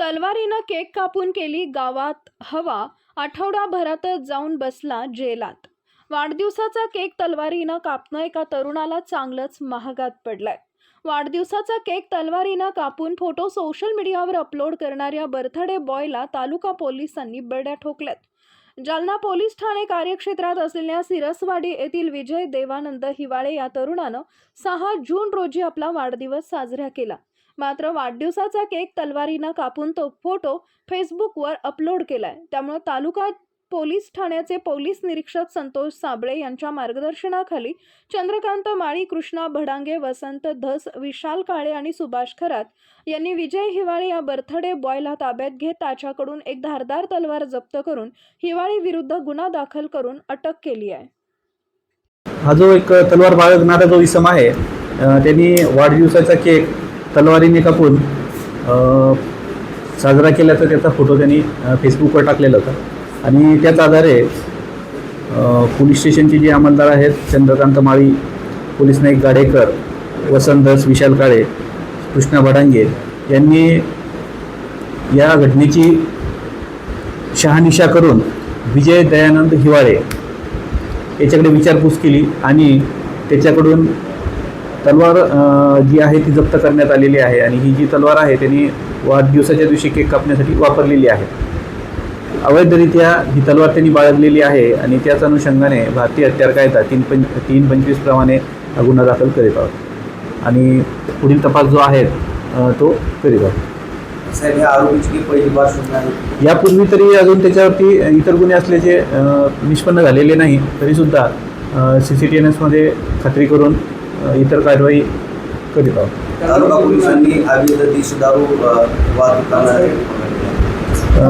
तलवारीनं cake कापून केली गावात हवा आठवडाभरातच जाऊन बसला जेलात. वाढदिवसाचा केक तलवारीनं कापणं एका तरुणाला चांगलंच महागात पडलाय. वाढदिवसाचा केक तलवारीनं कापून फोटो सोशल मीडियावर अपलोड करणाऱ्या बर्थडे बॉयला तालुका पोलिसांनी बड्या ठोकल्यात. जालना पोलीस ठाणे कार्यक्षेत्रात असलेल्या सिरसवाडी येथील विजय देवानंद हिवाळे या तरुणानं सहा जून रोजी आपला वाढदिवस साजरा केला. मात्र वाढदिवसाचा केक तलवारीनं कापून तो फोटो फेसबुकवर अपलोड केलाय. त्यामुळे तालुका पोलीस ठाण्याचे पोलीस निरीक्षक संतोष साबळे यांच्या मार्गदर्शनाखाली चंद्रकांत माळी कृष्णा भडांगे वसंत धस विशाल काळे आणि सुभाष खरात यांनी विजय हिवाळे या बर्थडे बॉयला ताब्यात घेत त्याच्याकडून एक धारदार तलवार जप्त करून हिवाळी विरुद्ध गुन्हा दाखल करून अटक केली आहे. हा जो एक तलवार बाळगणारा जो इसम आहे त्यांनी वाढदिवसाचा केक तलवारीने कापून साजरा केल्याचा त्याचा फोटो त्यांनी फेसबुकवर टाकलेला होता. आणि त्याच आधारे पोलीस स्टेशनचे जे अंमलदार आहेत चंद्रकांत माळी पोलीस नाईक गाडेकर वसंत धस विशाल काळे कृष्णा भडांगे यांनी या घटनेची शहानिशा करून विजय दयानंद हिवाळे याच्याकडे विचारपूस केली आणि त्याच्याकडून तलवार जी आहे ती जप्त करण्यात आलेली आहे आणि ही जी तलवार आहे त्यांनी वाढदिवसाच्या दिवशी केक कापण्यासाठी वापरलेली आहे. अवैधरित्या ही तलवार त्यांनी बाळगलेली आहे आणि त्याच अनुषंगाने भारतीय हत्यार कायदा तीन पंच तीन पंचवीस प्रमाणे हा गुन्हा दाखल करीत आहोत. आणि पुढील तपास जो आहे तो करीत आहोत. यापूर्वी तरी अजून त्याच्यावरती इतर गुन्हे असल्याचे निष्पन्न झालेले नाही तरीसुद्धा सी सी टी एन एसमध्ये खात्री करून इतर कारवाई करीत आहोत तालुका पोलिसांनी अवैध देशी दारू वाहतूक करणारे अ,